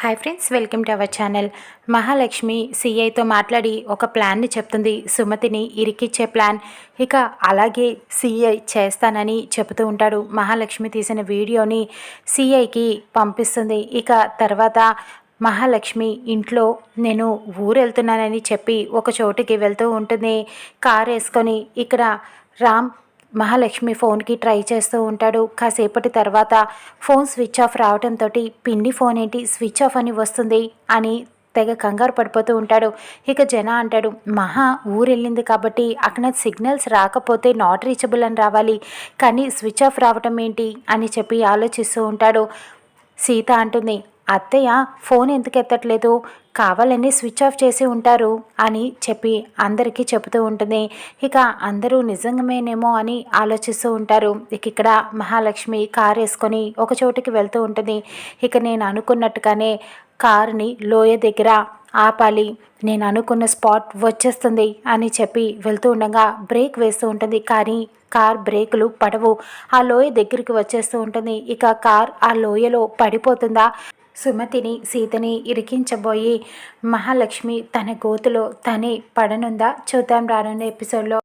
Hi friends welcome to our channel Mahalakshmi సిఐతో మాట్లాడి ఒక ప్లాన్ని చెప్తుంది. సుమతిని ఇరికిచ్చే ప్లాన్ ఇక అలాగే సిఐ చేస్తానని చెబుతూ ఉంటాడు. మహాలక్ష్మి తీసిన వీడియోని సిఐకి పంపిస్తుంది. ఇక తర్వాత మహాలక్ష్మి ఇంట్లో నేను ఊరు వెళ్తున్నానని చెప్పి ఒక చోటుకి వెళ్తూ ఉంటుంది. కారు వేసుకొని ఇక్కడ రామ్ మహాలక్ష్మి ఫోన్కి ట్రై చేస్తూ ఉంటాడు. కాసేపటి తర్వాత ఫోన్ స్విచ్ ఆఫ్ రావడంతో పిన్ని ఫోన్ ఏంటి? స్విచ్ ఆఫ్ అని వస్తుంది అని తెగ కంగారు పడిపోతూ ఉంటాడు. ఇక జన అంటాడు మహా ఊరెళ్ళింది కాబట్టి అక్కడ సిగ్నల్స్ రాకపోతే నాట్ రీచబుల్ అని రావాలి. కానీ స్విచ్ ఆఫ్ రావటం ఏంటి? అని చెప్పి ఆలోచిస్తూ ఉంటాడు. సీత అంటుంది అత్తయ్య ఫోన్ ఎందుకు ఎత్తట్లేదు? కావాలని స్విచ్ ఆఫ్ చేసి ఉంటారు అని చెప్పి అందరికీ చెబుతూ ఉంటుంది. ఇక అందరూ నిజంగానేమో అని ఆలోచిస్తూ ఉంటారు. ఇక ఇక్కడ మహాలక్ష్మి కారు వేసుకొని ఒక చోటుకి వెళ్తూ ఉంటుంది. ఇక నేను అనుకున్నట్టుగానే కారుని లోయ దగ్గర ఆపాలి నేను అనుకున్న స్పాట్ వచ్చేస్తుంది అని చెప్పి వెళ్తూ ఉండగా బ్రేక్ వేస్తూ ఉంటుంది. కానీ కార్ బ్రేకులు పడవు. ఆ లోయ దగ్గరికి వచ్చేస్తూ ఉంటుంది. ఇక కార్ ఆ లోయలో పడిపోతుందా? సుమతిని సీతని ఇరికించబోయి మహాలక్ష్మి తన గోతులో తనే పడనుందా? చూద్దాం రానున్న ఎపిసోడ్లో.